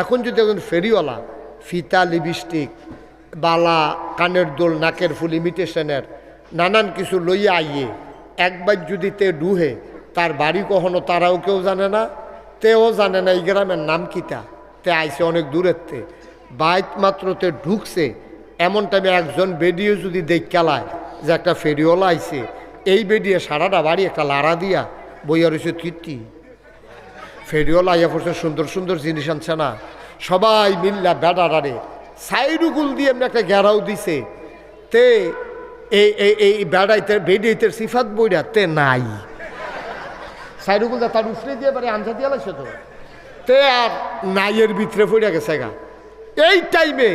এখন যদি একজন ফেরিওয়ালা, ফিতা, লিপস্টিক, বালা, কানের দোল, নাকের ফুল, ইমিটেশনের, নানান কিছু লইয়া আইয়ে, একবার যদি তে ডুহে, তার বাড়ি কখনো তারাও কেউ জানে না, তেও জানে না এই গ্রামের নাম কিতা। তে আইসে অনেক দূরের তে। বাইক মাত্র তে ঢুকছে, এমন টাইমে একজন বেডিও যদি দেখালায় যে একটা ফেরিওয়ালা আইছে, এই বেডিয়ে সারাটা বাড়ি একটা লাড়া দিয়া বইয়া রয়েছে তৃপ্তি ফেরিওয়ালা আইয়া পড়ছে, সুন্দর সুন্দর জিনিস আনছে না। সবাই মিল্লা বেড়াডারে সাইডুগুল দিয়ে এমনি একটা ঘেরাও দিছে। তে এই এই এই বেড়াইতে বেডিতে সিফাত বইরা তে নাই। সাইডুগুল তার উফরে দিয়ে পারে আনসা দিয়ে লাগছে তো। তে আর নাইয়ের ভিতরে পড়ে গেছে গা। এই টাইমে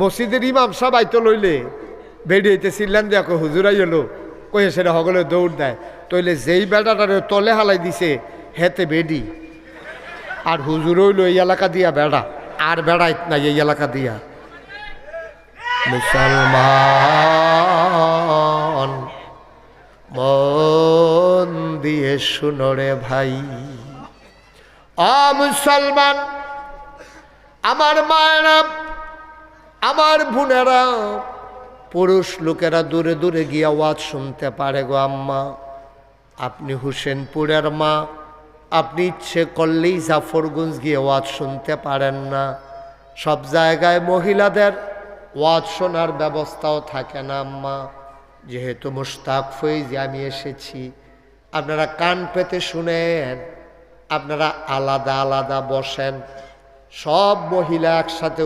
মসজিদের ইমাম সবাই তো লইলে বেডিয়েতে চিল্লান দিয়ে কো হুজুরাই এলো কয়ে সেটা হগলে দৌড় দেয়। তইলে যেই বেড়াটারে তলে হালাই দিছে, হেতে বেডি। আর হুজুর হইল এই এলাকা দিয়া বেড়া, আর বেড়াইত নাই এই এলাকা দিয়া। মুসলমান, মন দিয়ে শুনরে ভাই। অ মুসলমান, আমার মায়েরা, আমার বোনেরা, পুরুষ লোকেরা দূরে দূরে গিয়ে আওয়াজ শুনতে পারে গো আম্মা। আপনি হুসেনপুরের মা আপনি ইচ্ছে করলেই জাফরগঞ্জ গিয়ে ওয়াজ শুনতে পারেন না। সব জায়গায় মহিলাদের ওয়াজ শোনার ব্যবস্থাও থাকে না, আম্মা। যেহেতু মুশতাক ফৈজ, আমি এসেছি। আপনারা কান পেতে শুনেন, আপনারা আলাদা আলাদা বসেন। সব মহিলা একসাথে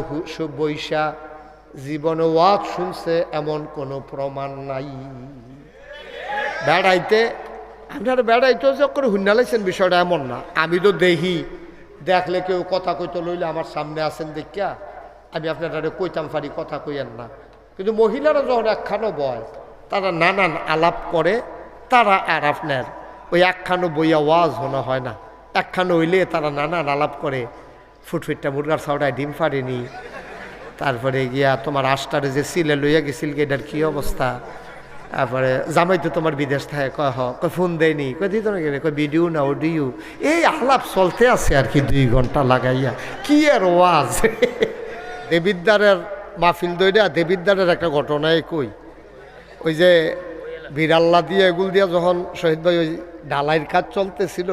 বইসা জীবনে ওয়াজ শুনছে, এমন কোনো প্রমাণ নাই। বেড়াইতে আপনারা বেড়াইতে যখন হুন্নালাইছেন বিষয়টা এমন না। আমি তো দেখি দেখলে কেউ কথা কইতে লইলে আমার সামনে আছেন দেখিয়া আমি আপনারা কইতাম পারি কথা কইয়েন না। কিন্তু মহিলারা যখন একখানো বয়, তারা নানান আলাপ করে, তারা আর আপনার ওই একখানো বইয়া ওয়াজ হোনা হয় না। একখানো হইলে তারা নানান আলাপ করে, ফুটফুটটা মুরগার সাউডায় ডিম ফাড়েনি। তারপরে গিয়া তোমার আষ্টারে যে সিলে লইয়া গেছিল এটার কি অবস্থা? তারপরে জামাই তো তোমার বিদেশ থাকে, কয়, হ, কয়, ফোন দেয়নি, কয়, দিত না গেলে কয় ভিডিও না অডিও এই আলাপ চলতে আছে আর কি দুই ঘণ্টা লাগাইয়া। কি আর ওয়াজ? দেবিদ্দারের মাহফিল দইরা দেবিদ্দারের একটা ঘটনায় কই? ওই যে বিড়াল্লা দিয়ে, এগুল দিয়া যখন শহীদ ভাই ওই ঢালাইয়ের কাজ চলতেছিল,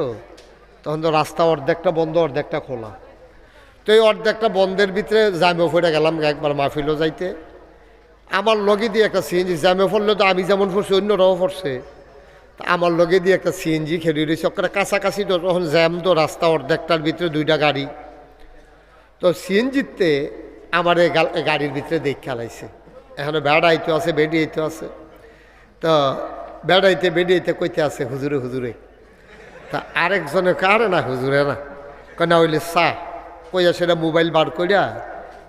তখন তো রাস্তা অর্ধেকটা বন্ধ, অর্ধেকটা খোলা। তো এই অর্ধেকটা বন্ধের ভিতরে জামে ফেরে গেলাম একবার মাহফিলও যাইতে। আমার লগে দিয়ে একটা সিএনজি জামে ফেললে তো আমি যেমন পড়ছি, অন্যরাও পড়ছে। আমার লগে দিয়ে একটা সিএনজি খেলি রয়েছে। ওখানে কাছাকাছি তো তখন জ্যাম তো রাস্তা অর্ধেকটার ভিতরে দুইটা গাড়ি। তো সিএনজিতে আমার গাড়ির ভিতরে দেখ খেলাইছে এখানে বেড়াইতে আছে, বেডিয়েতে আছে। তো বেড়াইতে, বেডিয়েতে কইতে আছে, হুজুরে হুজুরে। তা আরেকজনে কারে না, হুজুরে না। কেনা হইলে চা। কইয়া সেটা মোবাইল বার করিয়া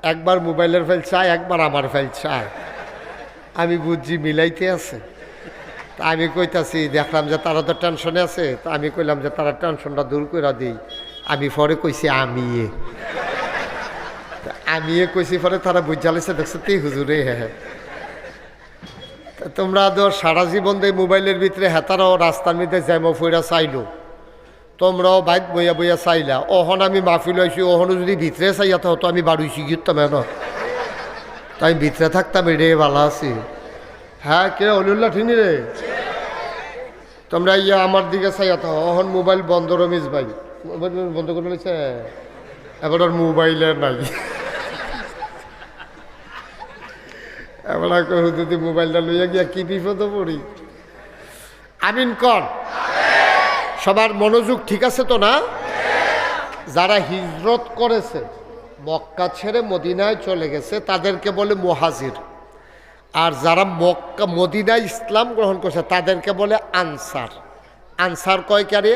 একবার মোবাইলের ফেল চায় একবার আমার ফেল চায় আমি বুঝছি মিলাইতে আছে। তা আমি কইতাছি, দেখলাম যে তারা তো টেনশনে আছে। তা আমি কইলাম যে তারা টেনশনটা দূর করে দিই। আমি পরে কইছি আমি আমি কইছি পরে তারা বুঝালিছে দেখছ তুই হুজুরে হ্যাঁ হ্যাঁ। তোমরা তো সারা জীবন দিয়ে মোবাইলের ভিতরে হেতারাও রাস্তার মধ্যে জ্যামো ফইরা চাইলো। তোমরাও বাইক বইয়া বইয়া চাইলা। অহন আমি মাহফিল হয়েছি ওহনো যদি ভিতরে চাইয়া তো আমি বাড়ুইছি গিরতাম এন তাই ভিতরে থাকতাম রে ভালো আছি হ্যাঁ কে অলিউল্লাহ ঠিনি রে তোমরা ইয়া আমার দিকে চাইয়া তো অহন মোবাইল বন্ধ রমেশ ভাই। মোবাইল বন্ধ করে নিছে এবার আর মোবাইলে নাই। এবার যদি মোবাইলটা লইয়া গিয়া কি বিপদে পড়ি আমিন কর সবার মনোযোগ ঠিক আছে তো না? যারা হিজরত করেছে, মক্কা ছেড়ে মদিনায় চলে গেছে, তাদেরকে বলে মহাজির। আর যারা মক্কা, মদিনায় ইসলাম গ্রহণ করছে, তাদেরকে বলে আনসার। আনসার কয় কারে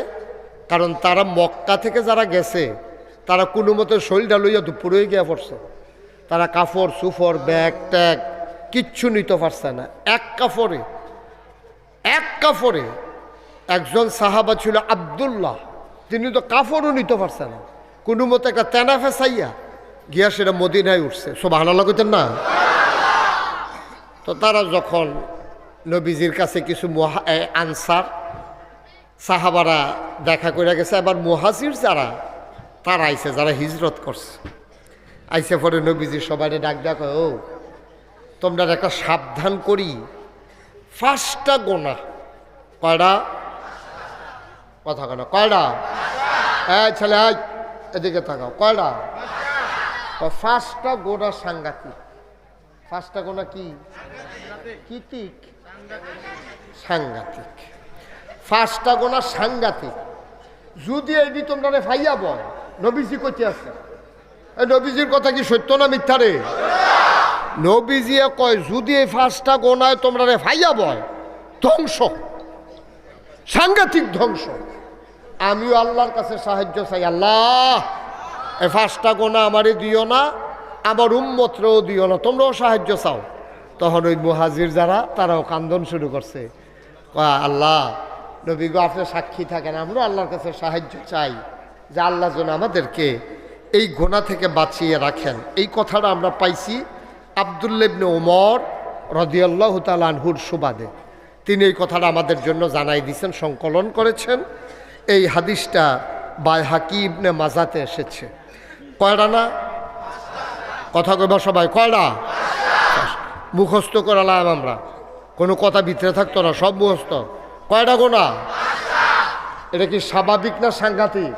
কারণ তারা মক্কা থেকে যারা গেছে, তারা কোনো মতো শরীরটা লইয়া দুপুরে গিয়ে পড়ছে। তারা কাপড় সুফর, ব্যাগ, ট্যাগ, কিচ্ছু নিতে পারছে না। এক কাফরে, এক কাপড়ে একজন সাহাবা ছিল আবদুল্লাহ। তিনি তো কাপড়ও নিতে পারছেন না। কোনো মতো একটা তেনা ফেসাইয়া গিয়া সেটা মদিনায় উঠছে। সব ভালো লাগতেন না? তো তারা যখন নবীজির কাছে কিছু আনসার, সাহাবারা দেখা করে গেছে, এবার মহাজির যারা, তারা আইসে যারা হিজরত করছে। আইসে পরে নবীজি সবাই ডাক ডাক ও, তোমরা একটা সাবধান করি। ফার্স্টটা গোনা কয়টা? কথা কেন কয়টা হ্যাঁ ছেলে এদিকে থাকাও কয়টা ফার্স্টটা গোনা সাংঘাতিক। ফার্স্টটা গোনা কি? কিতিক? সাংঘাতিক। ফার্স্টটা গোনা সাংঘাতিক। যদি এটি তোমরা ফাইয়া বল নবীজি কইতে আছে। এই নবীজির কথা কি সত্য না মিথ্যা রে? নবীজিয়ে কয়, যদি এই ফার্স্টটা গোনায় তোমরা রে ফাইয়া বল ধ্বংস। সাংঘাতিক ধ্বংস। আমিও আল্লাহর কাছে সাহায্য চাই, আল্লাহ, এ ফার্স্টটা গোনা আমারে দিও না, আমার উম্মতরেও দিও না, তোমরাও সাহায্য চাও। তখন ওই মুহাজির যারা, তারাও কান্দন শুরু করছে। আল্লাহ, নবী গো, আপনি সাক্ষী থাকেন, আমরাও আল্লাহর কাছে সাহায্য চাই যে আল্লাহ যেন আমাদেরকে এই গোনা থেকে বাঁচিয়ে রাখেন। এই কথাটা আমরা পাইছি আবদুল্লেবনে ওমর রদিয়াল্লাহ তালানহুর সুবাদে। তিনি এই কথাটা আমাদের জন্য জানাই দিয়েছেন, সংকলন করেছেন। এই হাদিসটা বাই হাকিবনে মাজাতে এসেছে। কয়টা না? কথা কইবা সবাই, কয়টা? মুখস্থ করালাম আমরা। কোনো কথা ভিতরে থাকতো না, সব মুখস্থ। কয়টা গোনা এটা কি স্বাভাবিক না সাংঘাতিক?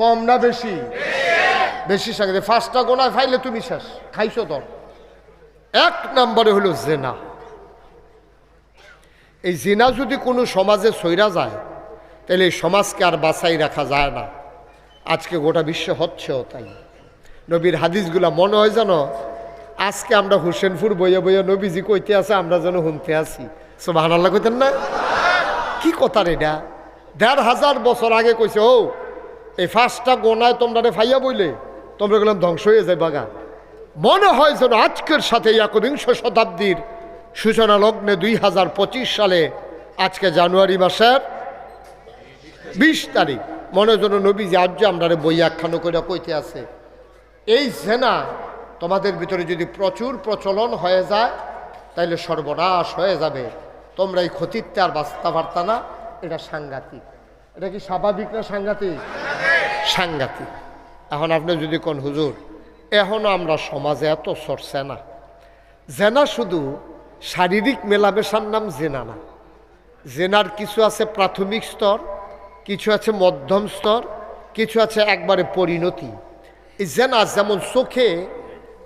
কম না বেশি? বেশি সাংঘাতিক। ফার্স্টটা গোনায় ফাইলে তুমি শেষ। খাইছো তোর এক নম্বরে হলো জেনা। এই জিনা যদি কোনো সমাজে সইরা যায় তাহলে সমাজকে আর বাছাই রাখা যায় না। আজকে গোটা বিশ্ব হচ্ছেও তাই। নবীর হাদিসগুলা মনে হয় যেন আজকে আমরা হুসেনপুর বইয়ে বইয়ে নবীজি কইতে আছে, আমরা যেন শুনতে আছি। সব আল্লাহ কইতেন না? কি কথা এটা? দেড় হাজার বছর আগে কইছে, ও, এই ফার্স্টটা গোনায় তোমরা রে ফাইয়া বইলে, তোমরা গেলাম ধ্বংস হয়ে যায় বাগা। মনে হয় যেন আজকের সাথে একবিংশ শতাব্দীর সূচনা লগ্নে দুই হাজার পঁচিশ সালে, আজকে জানুয়ারি মাসের বিশ তারিখ। মনে যেন নবীজি আজ আমরা বই একখানো করে কইতে আছে। এই সেনা তোমাদের ভিতরে যদি প্রচুর প্রচলন হয়ে যায়, তাইলে সর্বনাশ হয়ে যাবে। তোমরা এই ক্ষতিতে আর বাঁচতে পারতা না। এটা সাংঘাতিক। এটা কি স্বাভাবিক না সাংঘাতিক? সাংঘাতিক। এখন আপনি যদি কোন হুজুর এখনও আমরা সমাজে এত সরছে না জেনা শুধু শারীরিক মেলামেশার নাম জেনা না। জেনার কিছু আছে প্রাথমিক স্তর কিছু আছে মধ্যম স্তর, কিছু আছে একবারে পরিণতি। জেনা যেমন চোখে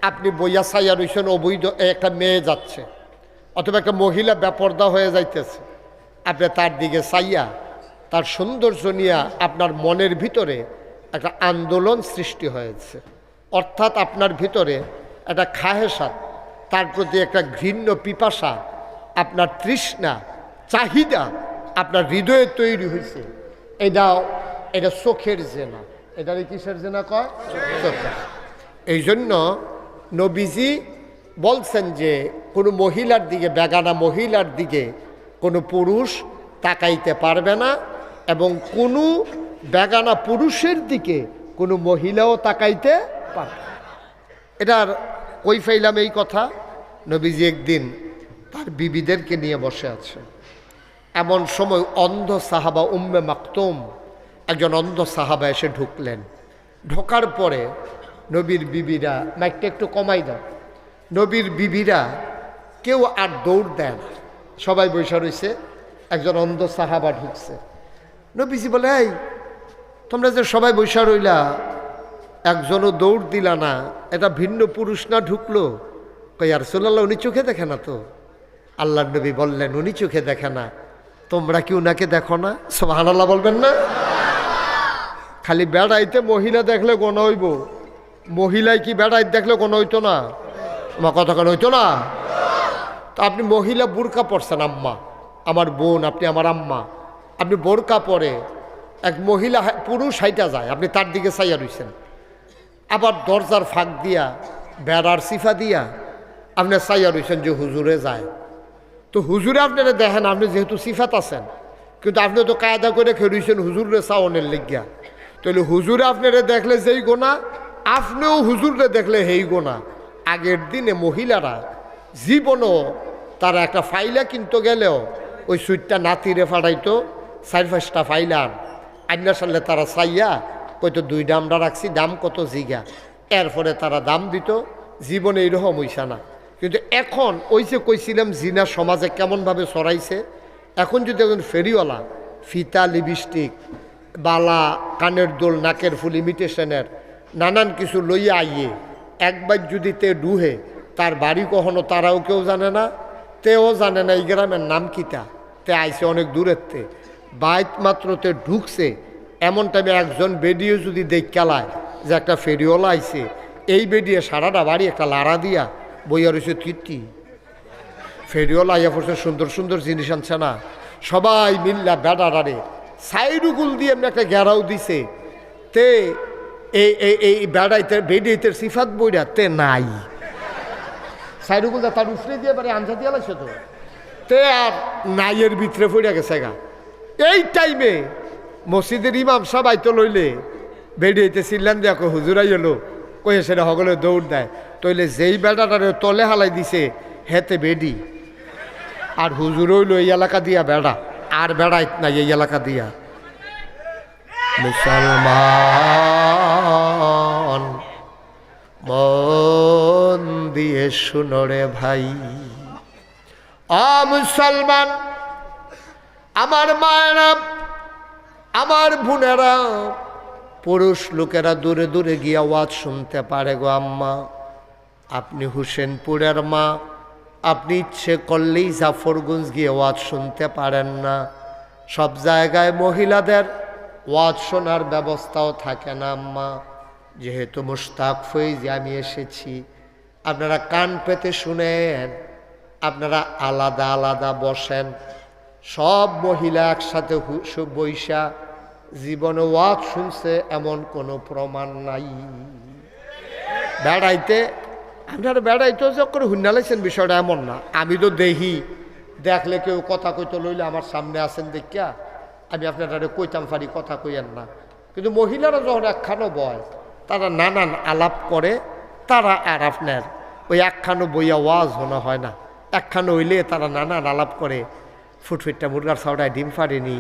আপনি বইয়া সাইয়া রয়েছেন অবৈধ একটা মেয়ে যাচ্ছে, অথবা একটা মহিলা ব্যাপর্দা হয়ে যাইতেছে, আপনি তার দিকে চাইয়া তার সৌন্দর্য নিয়ে আপনার মনের ভিতরে একটা আন্দোলন সৃষ্টি হয়েছে। অর্থাৎ আপনার ভিতরে একটা খাহেসাত তার প্রতি একটা ঘৃণ্য পিপাসা, আপনার তৃষ্ণা, চাহিদা আপনার হৃদয়ে তৈরি হয়েছে এটা এটা চোখের জেনা। এটারে কিসের জেনা কয়? এই জন্য নবীজি বলছেন যে, কোনো মহিলার দিকে, বেগানা মহিলার দিকে কোনো পুরুষ তাকাইতে পারবে না এবং কোনো বেগানা পুরুষের দিকে কোনো মহিলাও তাকাইতে পারবে এটার কই ফাইলাম এই কথা। নবীজি একদিন তার বিবিদেরকে নিয়ে বসে আছে এমন সময় অন্ধ সাহাবা উম্মে মাকতুম, একজন অন্ধ সাহাবা এসে ঢুকলেন। ঢোকার পরে নবীর বিবিরা, মাইকটা একটু কমাই দাও। নবীর বিবিরা কেউ আর দৌড় দেয় না। সবাই বৈশা রয়েছে, একজন অন্ধ সাহাবা ঢুকছে। নবীজি বলে, এই, তোমরা যে সবাই বৈশা রইলা, একজনও দৌড় দিলা না, এটা ভিন্ন পুরুষ না ঢুকলো? কই আর সোল্লা উনি চোখে দেখে না তো? আল্লাহ নবী বললেন, উনি চোখে দেখে না। তোমরা কি উনাকে দেখো না? সব হানাল্লাহ বলবেন না? খালি বেড়াইতে মহিলা দেখলে গোনা হইব। মহিলায় কি বেড়াইতে দেখলে গোনা হইতো না? আমার কেন হইতো না? তা আপনি মহিলা বোরকা পরছেন, আম্মা। আমার বোন, আপনি আমার আম্মা। আপনি বোরকা পরে এক মহিলা পুরুষ হাইটা যায়, আপনি তার দিকে চাইয়া রইছেন। আবার দরজার ফাঁক দিয়া, বেড়ার সিফা দিয়া, আপনি চাইয়া রইছেন যে হুজুরে যায়। তো হুজুরে আপনারা দেখেন, আপনি যেহেতু সিফাত আছেন, কিন্তু আপনি তো কায়দা করে খেয়েছেন হুজুরে চাওনের লিগিয়া। তাহলে হুজুরে আপনারা দেখলে যেই গোনা, আপনিও হুজুরে দেখলে হেই গোনা। আগের দিনে মহিলারা জীবনও তারা একটা ফাইলা কিনতে গেলেও ওই সুইটটা নাতিরে ফাটাইতো চার পাঁচটা ফাইলার আইনার সালে তারা চাইয়া কইতো, দুই দামটা রাখছি, দাম কত জিগা? এরপরে তারা দাম দিত, জীবনে এইরকম হইসা না। কিন্তু এখন ওই যে কইছিলাম জিনা সমাজে কেমনভাবে সরাইছে এখন যদি একজন ফেরিওয়ালা, ফিতা, লিপস্টিক, বালা, কানের দোল, নাকের ফুল, ইমিটেশনের নানান কিছু লইয়া আইয়ে একবার যদি তে ডুহে, তার বাড়ি কখনো তারাও কেউ জানে না, তেও জানে না এই গ্রামের নাম কিতা। তে আইছে অনেক দূরের তে। বাইত মাত্র তে ঢুকছে, এমন টাইমে একজন বেডিও যদি দেখ দেখালায় যে একটা ফেরিওয়ালা আইছে, এই বেডিয়ে সারাটা বাড়ি একটা লাড়া দিয়া বইয়া রয়েছে কীর্তি। ফেরিওয়ালা আইয়া পড়ছে, সুন্দর সুন্দর জিনিস আনছে না। সবাই মিল্লা বেড়াডারে সাইডুগুল দিয়ে এমনি একটা গ্যারাও দিছে। তে এই এই বেড়াইতে বেডিতে সিফাত বইরা তে নাই। সাইডুগুল তার উফরে দিয়ে পারে আনসা দিয়ে লাগছে তো। তে আর নাইয়ের ভিতরে পড়ে গেছে গা। এই টাইমে মসজিদের ইমাম সবাই তো লইলে বেরিয়েতে ছিলেন দেখো হুজুরাই এলো কয়ে সেটা হগলে দৌড় দেয়। তইলে যেই বেড়াটারে তলে হালাই দিছে, হেতে বেডি। আর হুজুর হইল এই এলাকা দিয়া বেড়া, আর বেড়াইত নাই এই এলাকা দিয়া। মুসলমান, মন দিয়ে শুনরে ভাই। আ মুসলমান, আমার মায়েরা, আমার বোনেরা পুরুষ লোকেরা দূরে দূরে গিয়ে আওয়াজ শুনতে পারে গো আম্মা। আপনি হুসেনপুরের মা। আপনি ইচ্ছে করলেই জাফরগঞ্জ গিয়ে ওয়াজ শুনতে পারেন না। সব জায়গায় মহিলাদের ওয়াজ শোনার ব্যবস্থাও থাকে না আম্মা। যেহেতু মুশতাক ফৈজে, আমি এসেছি। আপনারা কান পেতে শুনেন, আপনারা আলাদা আলাদা বসেন। সব মহিলা একসাথে বইসা জীবনে ওয়াজ শুনছে, এমন কোনো প্রমাণ নাই। বেড়াইতে, আপনারা বেড়াইতে যখন হুন্নালাইছেন বিষয়টা এমন না। আমি তো দেখি দেখলে কেউ কথা কইতে লইলে আমার সামনে আছেন দেখিয়া, আমি আপনারা কইতাম পারি কথা কইয়েন না। কিন্তু মহিলারা যখন একখানো বয়, তারা নানান আলাপ করে, তারা আর আপনার ওই একখানো বইয়া ওয়াজ হোনা হয় না। একখানো হইলে তারা নানান আলাপ করে, ফুটফিটটা মুরগার ছাওড়ায় ডিম ফাড়েনি।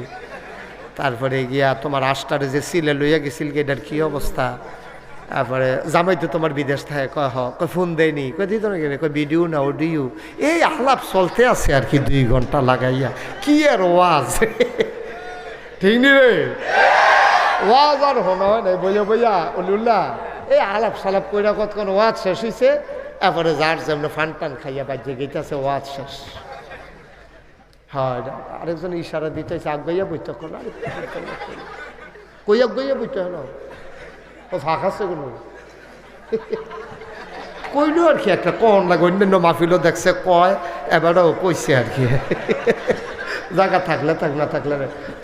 তারপরে গিয়া তোমার আষ্টারে যে সিলে লইয়া গেছিল এটার কি অবস্থা? তারপরে জামাই তো তোমার বিদেশ থাকে, কয় হ ফোন দেয়নি, কয় দিত না কয়, ভিডিও না অডিও এই আলাপ চলতে আছে আর কি দুই ঘণ্টা লাগাইয়া। কি আর ওয়াজ? ঠিক নি রে? ওয়াজ আর হন হয় নাই, বইয়া বইয়া অলিউল্লাহ এই আলাপ সালাপ কইরা কতক্ষণ ওয়াজ শেষ হয়েছে তারপরে যার যেমন ফান টান খাইয়া বাজ্যে গেইতেছে, ওয়াজ শেষ। হয়, আরেকজন ইশারা দিতে আগাইয়া বইতে আরে কই আগাইয়া বইতে হলো। ও ফাঁক আছে কোনো? কইলো আর কি, একটা কন লাগে, অন্যান্য মাহফিলও দেখছে, কয়, এবারও কইছে আর কি। জায়গা থাকলে থাক, না থাকলে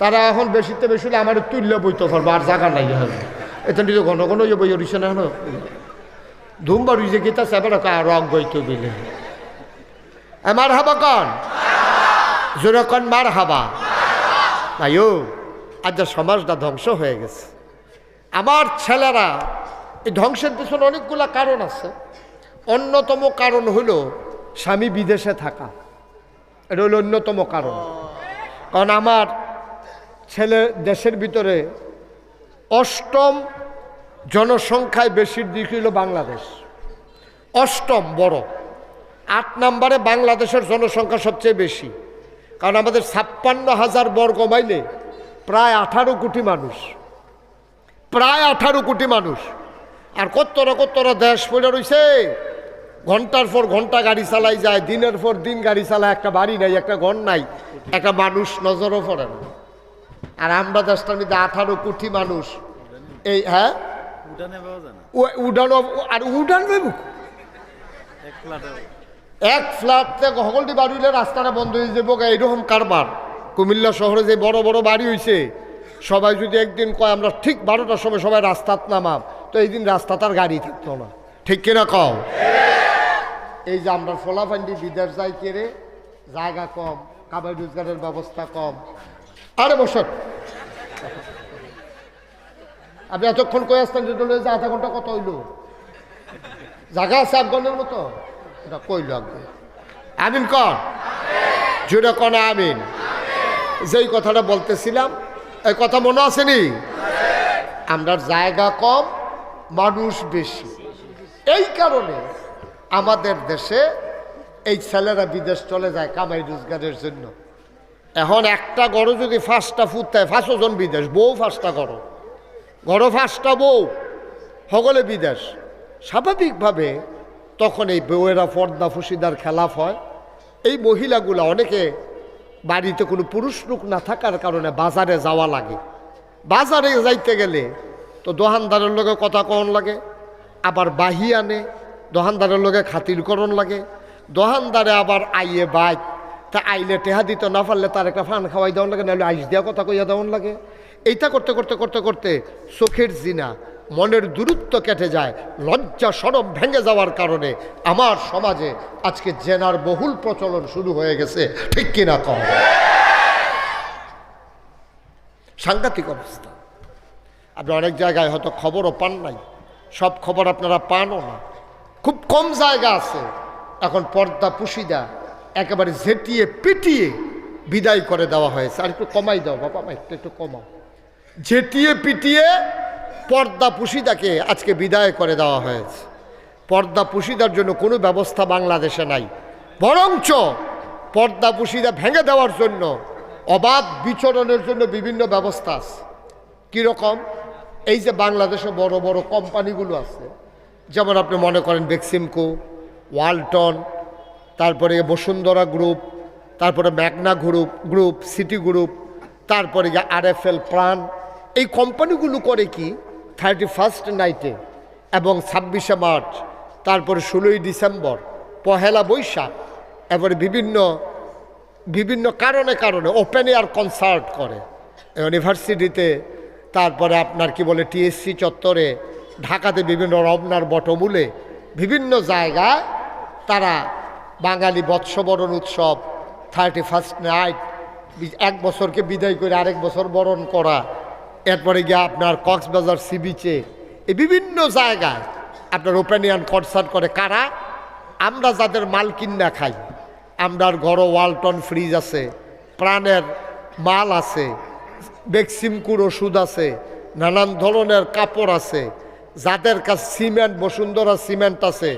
তারা এখন বেশিতে বেশি হলে আমার তুললে বইতে পারব আর জায়গা নাই হবে এটা নিজে ঘন ঘন ইয়ে বই রইছে না হলো ধুমবার উইজে গীতা সেবার রং বইতে বিলে আমার হাবা কন? জোরে কন মার হাবা আয়ো আজ সমাজটা ধ্বংস হয়ে গেছে। আমার ছেলেরা, এই ধ্বংসের পেছনে অনেকগুলা কারণ আছে। অন্যতম কারণ হলো স্বামী বিদেশে থাকা। এটা হলো অন্যতম কারণ। কারণ আমার ছেলে দেশের ভিতরে অষ্টম জনসংখ্যায় বেশির দিক হইল বাংলাদেশ। অষ্টম, বড়। আট নম্বরে বাংলাদেশের জনসংখ্যা সবচেয়ে বেশি। কারণ আমাদের ছাপ্পান্ন হাজার বর্গ মাইলে প্রায় আঠারো কোটি মানুষ। প্রায় আঠারো কোটি মানুষ। আর কত্তরা কত্তরা দেশ পড়ে রয়েছে ঘণ্টার পর ঘণ্টা গাড়ি চালাই যায় দিনের পর দিন গাড়ি চালায় একটা বাড়ি নাই একটা ঘর নাই একটা মানুষ নজরও পড়ে না। আর আমরা দেশটার মধ্যে আঠারো কোটি মানুষ। এই হ্যাঁ? উডানো আর উডান এক ফ্ল্যাটে এক ফ্ল্যাট থেকে সকলটি বাড়ি হইলে রাস্তাটা বন্ধ হয়ে যাব। গা, এরকম কারবার। কুমিল্লা শহরে যে বড় বড় বাড়ি হইছে সবাই যদি একদিন কয় আমরা ঠিক বারোটার সময় সবাই রাস্তাত নামাম তো এই দিন রাস্তা তার গাড়ি থাকতো না। ঠিক কিনা কও? এই যে আমরা ফোলাফান্ডি বিদেশ যাই কেড়ে জায়গা কম কাবাই রোজগারের ব্যবস্থা কম। আরে বসত। আপনি এতক্ষণ কয়ে আসতেন যে আধা ঘণ্টা কত হইল। জায়গা আছে আফগানের মতো? এটা কইল আগে। আমিন কন? জুড়ে কন আমিন। যেই কথাটা বলতেছিলাম, এই কথা মনে আসেনি? আমরা জায়গা কম, মানুষ বেশি। এই কারণে আমাদের দেশে এই ছেলেরা বিদেশ চলে যায় কামাই রোজগারের জন্য। এখন একটা গড় যদি ফাঁসটা ফুটতে ফাঁসো জন বিদেশ, বউ ফাঁসটা গড় গড় ফাঁসটা বউ, সকলে বিদেশ। স্বাভাবিকভাবে তখন এই বউয়েরা পর্দা ফুসিদার খেলাফ হয়। এই মহিলাগুলো অনেকে বাড়িতে কোনো পুরুষ লোক না থাকার কারণে বাজারে যাওয়া লাগে। বাজারে যাইতে গেলে তো দোকানদারের লগে কথা কন লাগে, আবার বাহি আনে দোকানদারের লগে খাতিরকরণ লাগে। দোকানদারে আবার আইয়ে বাইক, তা আইলে টেহা দিতে না পারলে তার একটা ফান খাওয়াই দেওয়ান লাগে, নাহলে আইস দেওয়া কথা কইয়া দেওয়ান লাগে। এইটা করতে করতে করতে করতে, চোখের জিনা মনের দূরত্ব কেটে যায়, লজ্জা সরম ভেঙে যাওয়ার কারণে আমার সমাজে আজকে জেনার বহুল প্রচলন শুরু হয়ে গেছে। ঠিক কিনা কম? সাংঘাতিক অবস্থা। আপনি অনেক জায়গায় হয়তো খবরও পান নাই। সব খবর আপনারা পানও না। খুব কম জায়গা আছে। এখন পর্দা পুশিদা একেবারে ঝেটিয়ে পিটিয়ে বিদায় করে দেওয়া হয়েছে। আর একটু কমাই দাও, বাবা একটু একটু কমাও। ঝেটিয়ে পিটিয়ে পর্দা পুশিদাকে আজকে বিদায় করে দেওয়া হয়েছে। পর্দা পুশিদার জন্য কোনো ব্যবস্থা বাংলাদেশে নাই। বরঞ্চ পর্দা পুশিদা ভেঙে দেওয়ার জন্য, অবাধ বিচরণের জন্য বিভিন্ন ব্যবস্থা আছে। কীরকম এই যে বাংলাদেশে বড় বড় কোম্পানিগুলো আছে, যেমন আপনি মনে করেন বেক্সিমকো, ওয়ালটন, তারপরে বসুন্ধরা গ্রুপ, তারপরে Magna group group, city group, তারপরে যে এল প্রাণ। এই কোম্পানিগুলো করে কি? থার্টি ফার্স্ট নাইটে এবং ছাব্বিশে মার্চ, তারপরে ষোলোই ডিসেম্বর, পহেলা বৈশাখ, এবারে বিভিন্ন বিভিন্ন কারণে কারণে ওপেন এয়ার কনসার্ট করে। ইউনিভার্সিটিতে, তারপরে আপনার কি বলে টিএসসি চত্বরে, ঢাকাতে বিভিন্ন রমনার বটমূলে, বিভিন্ন জায়গায় তারা বাঙালি বৎসবরণ উৎসব, থার্টি ফার্স্ট নাইট, এক বছরকে বিদায় করে আরেক বছর বরণ করা এরপরে গিয়ে আপনার কক্সবাজার সি বিচে এই বিভিন্ন জায়গায় আপনার ওপেনিয়ান কনসার্ট করে কারা? আমরা যাদের মাল কিনা খাই আমরার ঘরও ওয়ালটন ফ্রিজ আছে, প্রাণের মাল আছে বেক্সিমকুর ওষুধ আছে, নানান ধরনের কাপড় আছে, যাদের কাছে সিমেন্ট বসুন্ধরা সিমেন্ট আছে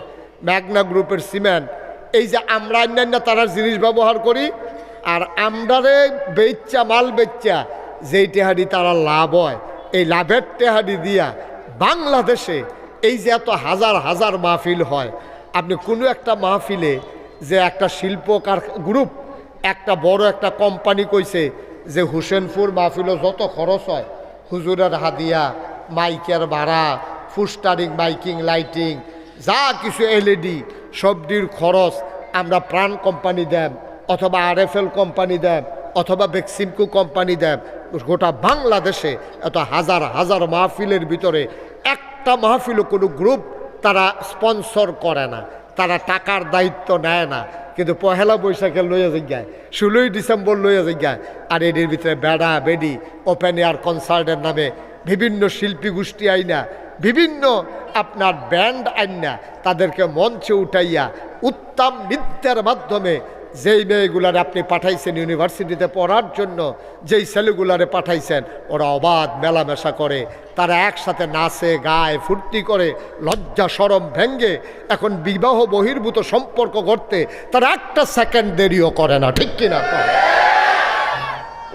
ম্যাগনা গ্রুপের সিমেন্ট এই যে আমরা অন্যান্য তারা জিনিস ব্যবহার করি, আর আমরারে বেচ্চা মাল বেচ্চা যেই টেহারি তারা লাভ হয়, এই লাভের টেহারি দিয়া বাংলাদেশে এই যে এত হাজার হাজার মাহফিল হয়, আপনি কোনো একটা মাহফিলে যে একটা শিল্প শিল্পকার গ্রুপ, একটা বড় একটা কোম্পানি কইছে যে হুসেনপুর মাহফিলও যত খরচ হয়, হুজুরের হাদিয়া, মাইকের ভাড়া, ফুস্টারিং, মাইকিং, লাইটিং, যা কিছু এলইডি সবটির খরচ আমরা প্রাণ কোম্পানি দেন, অথবা আরএফএল কোম্পানি দেন, অথবা বেক্সিমকো কোম্পানি দেব গোটা বাংলাদেশে এত হাজার হাজার মাহফিলের ভিতরে একটা মাহফিলও কোনো গ্রুপ তারা স্পন্সর করে না, তারা টাকার দায়িত্ব নেয় না। কিন্তু পহেলা বৈশাখে লইয়া যাইগায়, ষোলোই ডিসেম্বর লইয়া যাইগায়, আর এটির ভিতরে বেড়া, বেডি ওপেন এয়ার কনসার্টের নামে বিভিন্ন শিল্পী গোষ্ঠী আইনা, বিভিন্ন আপনার ব্যান্ড আইনা, তাদেরকে মঞ্চে উঠাইয়া উত্তম নৃত্যের মাধ্যমে যেই মেয়েগুলারে আপনি পাঠাইছেন ইউনিভার্সিটিতে পড়ার জন্য, যেই ছেলেগুলারে পাঠাইছেন, ওরা অবাধ মেলামেশা করে। তারা একসাথে নাচে, গায়, ফুর্তি করে, লজ্জা, সরম ভেঙ্গে এখন বিবাহ বহির্ভূত সম্পর্ক করতে তারা একটা সেকেন্ড দেরিও করে না, ঠিক কিনা?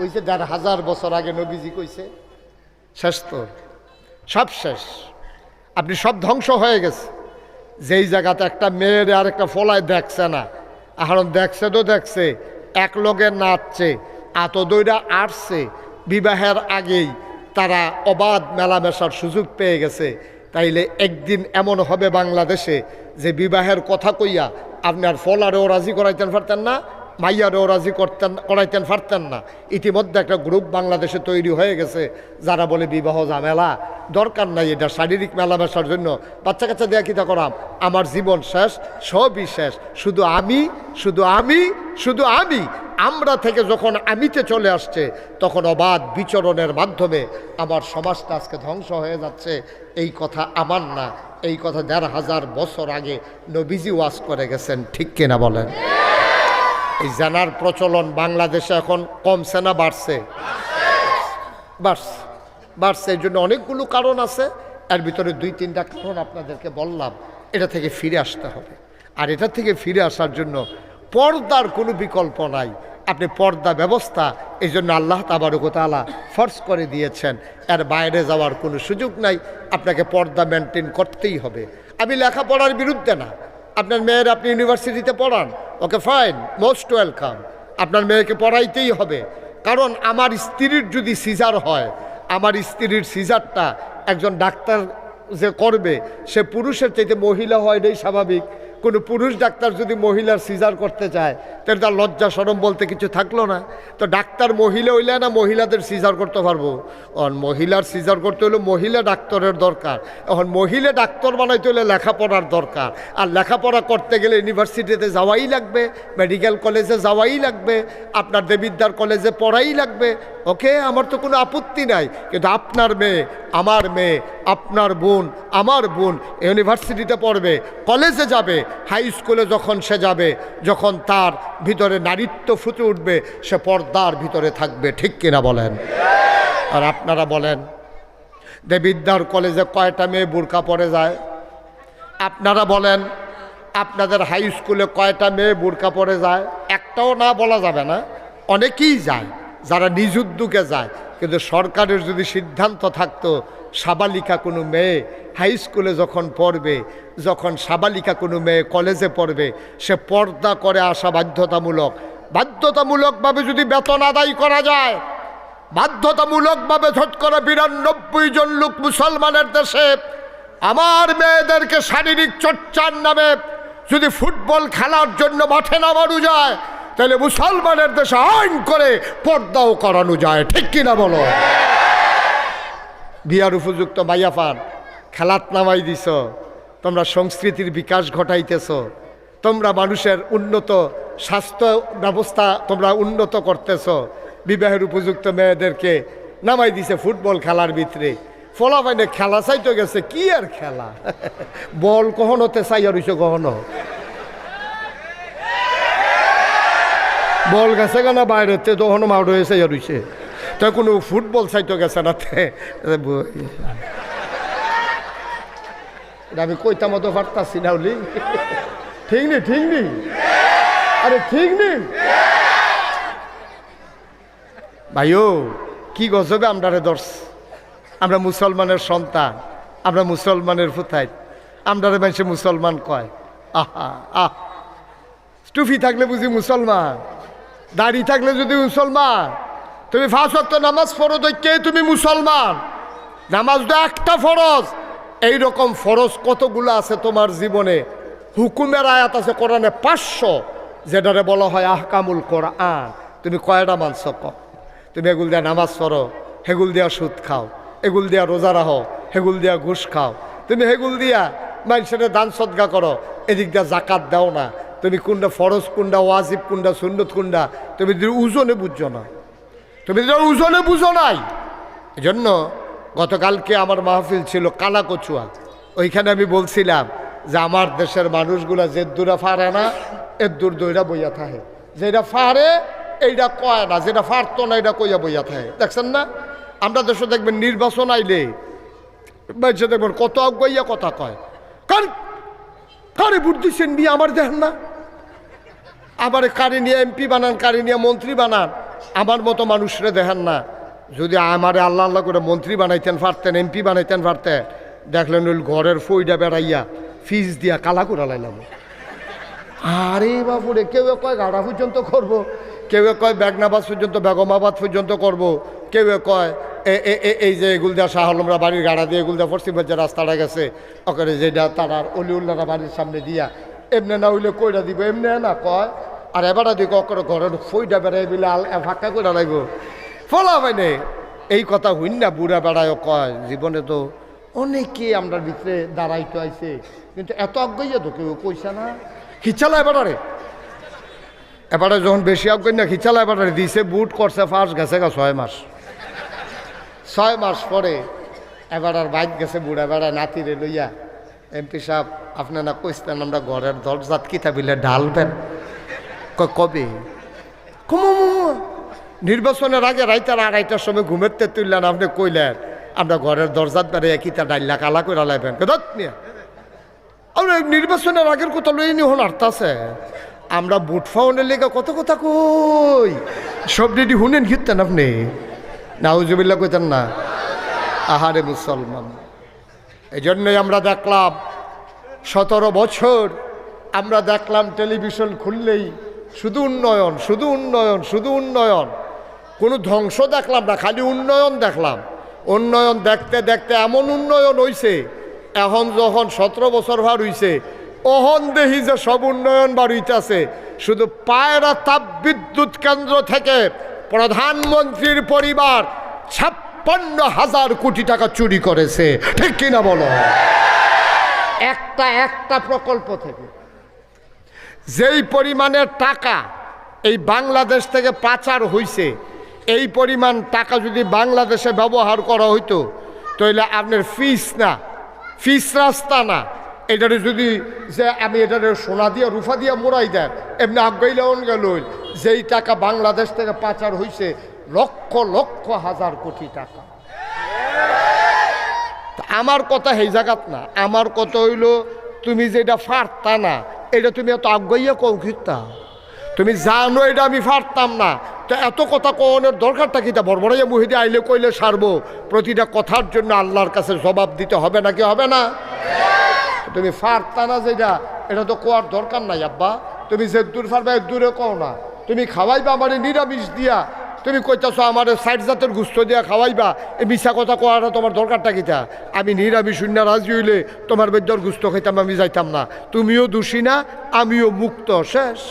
ওই যে দেড় হাজার বছর আগে নবীজি কইছে, শেষ তো? সব শেষ। আপনি সব ধ্বংস হয়ে গেছে। যেই জায়গাতে একটা মেয়ের আর একটা ফলায় দেখছে না এখন দেখছে তো দেখছে, এক লগে নাচছে এত দইরা আসছে। বিবাহের আগেই তারা অবাধ মেলামেশার সুযোগ পেয়ে গেছে। তাইলে একদিন এমন হবে বাংলাদেশে যে বিবাহের কথা কইয়া আপনার ফল ফলারেও রাজি করাইতেন পারতেন না? মাইয়ারেও রাজি করতেন, করাইতেন পারতেন না। ইতিমধ্যে একটা গ্রুপ বাংলাদেশে তৈরি হয়ে গেছে, যারা বলে বিবাহ ঝামেলা। দরকার নাই এটা শারীরিক মেলামেশার জন্য। বাচ্চা কাচ্চা দেয়া কিতা করাম? আমার জীবন শেষ, সবই শেষ। শুধু আমি শুধু আমি শুধু আমি। আমরা থেকে যখন আমিতে চলে আসছে, তখন অবাধ বিচরণের মাধ্যমে আমার সমাজটা আজকে ধ্বংস হয়ে যাচ্ছে। এই কথা আমার না। এই কথা দেড় হাজার বছর আগে নবীজি ওয়াজ করে গেছেন, ঠিক কিনা বলেন? এই জানার প্রচলন বাংলাদেশে এখন কমছে না, বাড়ছে। বাড়ছে। বাড়ছে, এই জন্য অনেকগুলো কারণ আছে। এর ভিতরে দুই, তিনটা কারণ আপনাদেরকে বললাম। এটা থেকে ফিরে আসতে হবে। আর এটা থেকে ফিরে আসার জন্য পর্দার কোনো বিকল্প নাই। আপনি পর্দা ব্যবস্থা এই জন্য আল্লাহ তাবারকতালা ফর্স করে দিয়েছেন। এর বাইরে যাওয়ার কোনো সুযোগ নাই। আপনাকে পর্দা মেনটেন করতেই হবে। আমি লেখাপড়ার বিরুদ্ধে না। আপনার মেয়ের আপনি ইউনিভার্সিটিতে পড়ান। ওকে ফাইন মোস্ট ওয়েলকাম আপনার মেয়েকে পড়াইতেই হবে। কারণ আমার স্ত্রীর যদি সিজার হয়, আমার স্ত্রীর সিজারটা একজন ডাক্তার যে করবে, সে পুরুষের চাইতে মহিলা হয় এটাই স্বাভাবিক। কোনো পুরুষ ডাক্তার যদি মহিলার সিজার করতে চায়, তাহলে তার লজ্জা সরম বলতে কিছু থাকল না। তো ডাক্তার মহিলা হইলে না মহিলাদের সিজার করতে পারব। এখন মহিলার সিজার করতে হলে মহিলা ডাক্তারের দরকার। এখন মহিলা ডাক্তার বানাইতে হলে লেখাপড়ার দরকার। আর লেখাপড়া করতে গেলে ইউনিভার্সিটিতে যাওয়াই লাগবে, মেডিকেল কলেজে যাওয়াই লাগবে, আপনার দেবিদ্যার কলেজে পড়াই লাগবে। ওকে, আমার তো কোনো আপত্তি নাই। কিন্তু আপনার মেয়ে, আমার মেয়ে, আপনার বোন, আমার বোন ইউনিভার্সিটিতে পড়বে, কলেজে যাবে হাই স্কুলে যখন সে যাবে, যখন তার ভিতরে নারীত্ব ফুটে উঠবে, সে পর্দার ভিতরে থাকবে, ঠিক কিনা বলেন? আর আপনারা বলেন দেবিদ্যার কলেজে কয়টা মেয়ে বোরকা পরে যায়? আপনারা বলেন, আপনাদের হাই স্কুলে কয়টা মেয়ে বোরকা পরে যায়? একটাও না বলা যাবে না। অনেকেই যায়, যারা নিজ উদ্যোগে যায়, কিন্তু সরকারের যদি সিদ্ধান্ত থাকতো, সাবালিকা কোনো মেয়ে হাই স্কুলে যখন পড়বে, যখন সাবালিকা কোনো মেয়ে কলেজে পড়বে, সে পর্দা করে আসা বাধ্যতামূলক। বাধ্যতামূলকভাবে যদি বেতন আদায় করা যায়, বাধ্যতামূলকভাবে ঝট করে বিরানব্বই জন লোক মুসলমানের দেশে, আমার মেয়েদেরকে শারীরিক চর্চার নামে যদি ফুটবল খেলার জন্য মাঠে নামানো যায়, তাহলে মুসলমানের দেশে আইন করে পর্দাও করানো যায়। ঠিক কিনা বলো? বিয়ার উপযুক্ত মাইয়া খেলাত নামাই দিছ। তোমরা সংস্কৃতির বিকাশ ঘটাইতেছ। তোমরা মানুষের উন্নত স্বাস্থ্য ব্যবস্থা তোমরা উন্নত করতেছ। বিবাহের উপযুক্ত মেয়েদেরকে নামাই দিছে ফুটবল খেলার ভিতরে। ফলাফাইনে খেলা চাইতে গেছে, কি আর খেলা? বল কখনোতে চাই আর হইছে কখনো বল গেছে কেনা বাইরেতে তখনও মাউড হয়েছে আর হইছে। তো কোনো ফুটবল চাইতে গেছে না আমি কইতা মতো পারতাছি না বলি ঠিক নি ঠিক নি? আরে ঠিক নি? ভাইও, কি গজবে আমরা দর্শ। আমরা মুসলমানের সন্তান, আমরা মুসলমানের ফুতাই আমরা মানুষে মুসলমান কয়। আহা, আহ। টুফি থাকলে বুঝি মুসলমান, দাড়ি থাকলে যদি মুসলমান। তুমি ফাঁস নামাজ তো কে তুমি মুসলমান। নামাজ একটা ফরজ। এই রকম ফরজ কতগুলো আছে তোমার জীবনে? হুকুমের আয়াত আছে কোরআনে পাঁচশো, যেটারে বলা হয় আহকামুল কোরআন। তুমি কয়টা মানছ ক তুমি এগুল দিয়া নামাজ পড়ো, হেগুল দিয়া সুদ খাও, এগুল দিয়া রোজা রাহো হেগুল দিয়া ঘুষ খাও। তুমি হেগুল দিয়া মানুষের দান সদ্গা করো, এদিক দিয়া জাকাত দাও না। তুমি কোনটা ফরজ, কোনটা ওয়াজিব, কোনটা সুন্নত, কোনটা তুমি যদি ওজনে বুঝছ না। তুমি যদি ওজনে বুঝো নাই এই জন্য গতকালকে আমার মাহফিল ছিল কালাকচুয়া। ওইখানে আমি বলছিলাম যে আমার দেশের মানুষগুলা যে দূরে ফারে না এর দূর দইরা বইয়া থাকে। যেটা ফারে এইটা কয় না। যেটা ফারতো না এটা কইয়া বইয়া থাকে। দেখছেন না? আমরা দেশে দেখবেন নির্বাচন আইলে বাইছে দেখবেন কত আগাইয়া কথা কয়। কার কারে ভোট দিচ্ছেন বিয়ে আমার দেখেন না? আবার কারে নিয়ে এমপি বানান, কারে নিয়ে মন্ত্রী বানান, আমার মতো মানুষরে দেখেন না। যদি আমারে আল্লাহ আল্লাহ করে মন্ত্রী বানাইতেন পারতেন এমপি বানাইতেন পারতেন দেখলেন ওই ঘরের ফইডা বেড়াইয়া ফিজ দিয়া কালা করে লাইলাম আরে বাবুরে কেউ কয় গাড়া পর্যন্ত করব। কেউ কয় বেগনাবাদ পর্যন্ত, বেগমাবাদ পর্যন্ত করব। কেউ কয় এই যে এগুলদা শাহ আলমরা বাড়ির গাড়া দিয়ে এগুলদা পশ্চিম যে রাস্তাটা গেছে, ওখানে যেটা তারার অলিউল্লারা বাড়ির সামনে দিয়া, এমনি না হইলে কইরা দিব, এমনি না কয়, আর এবারে দিকে অকরে ঘরের ফইটা বেড়াই দিলে আল ফাঁকা করে লাগবো ফলা পাইনে এই কথা হইন না বুড়া বেড়ায় কয়, জীবনে তো অনেকে আমরা ভিতরে দাঁড়াইতে আইছে, কিন্তু এত অজ্ঞইয়া তো কেউ কইছে না। খিচালা এবারে। এবারে যখন বেশি অজ্ঞ না, খিচালা এবারে দিছে, বুট করছে ফার্স্ট গেছে গা ছয় মাস। ছয় মাস পরে এবার আর বাইক গেছে বুড়া বেড়া, নাতিরে লইয়া, এমপি সাহেব আপনারা কইতেন আমরা ঘরের দরজাত কিতা বিলে ঢালবেন? কবে? কমু নির্বাচনের আগে রাইতার আড়াইটার সময় ঘুমেতে তুললেন, আপনি কইলেন, আমরা ঘরের দরজাত বেড়ে একই তা ডাইলা কালা করে লাইবেন। আমরা নির্বাচনের আগের কথা লই নি হন আর্তাছে আমরা বুট ফাউন্ডের লেগে কত কথা কই? সব রেডি শুনেন ঘিরতেন আপনি। নাউজুবিল্লা কইতেন না, আহারে মুসলমান। এই জন্যই আমরা দেখলাম, সতেরো বছর আমরা দেখলাম টেলিভিশন খুললেই শুধু উন্নয়ন শুধু উন্নয়ন শুধু উন্নয়ন। কোনো ধ্বংস দেখলাম না, খালি উন্নয়ন দেখলাম। উন্নয়ন দেখতে দেখতে এমন উন্নয়ন হইছে, এখন যখন সতেরো বছর ভার হইছে, অহন দেহি যে সব উন্নয়ন বাড়িতেছে শুধু পায়রা তাপ বিদ্যুৎ কেন্দ্র থেকে প্রধানমন্ত্রীর পরিবার ছাপ্পান্ন হাজার কোটি টাকা চুরি করেছে। ঠিক কিনা বলো? একটা একটা প্রকল্প থেকে। যেই পরিমাণের টাকা এই বাংলাদেশ থেকে পাচার হইছে এই পরিমাণ টাকা যদি বাংলাদেশে ব্যবহার করা হইতো, তাহলে আপনার ফিস না ফিস রাস্তা না। এটারে যদি যে আমি এটারে সোনা দিয়ে, রুফা দিয়ে মোড়াই দেন, এমনি আগাইলেও গেল যেই টাকা বাংলাদেশ থেকে পাচার হইছে, লক্ষ লক্ষ হাজার কোটি টাকা। আমার কথা সেই জায়গাত না। আমার কথা হইল, তুমি যেটা ফারতা না, এটা তুমি এত আগাইয়া কও খিতা তুমি জানো এটা আমি ফারতাম না। তো এত কথা কনের দরকারটা কি? তা বড়বড়াইয়া মুহিদে আইলে কইলে সারবো। প্রতিটা কথার জন্য আল্লাহর কাছে জবাব দিতে হবে নাকি হবে না? তুমি ফারতা না যেটা, এটা তো কোয়ার দরকার নাই আব্বা। তুমি যে দূর ফারবা দূরে কও না। তুমি খাওয়াইবা আমার নিরামিষ দিয়া। তুমি কইতাছো আমার সাইড জাতের গুস্ত দিয়া খাওয়াইবা। এই মিশা কথা কোয়াটা তোমার দরকারটা কিতা আমি নিরামিষ শূন্য রাজি হইলে তোমার বেদ্যর গুস্ত খাইতাম, আমি যাইতাম না। তুমিও দোষী না, আমিও মুক্ত, শেষ।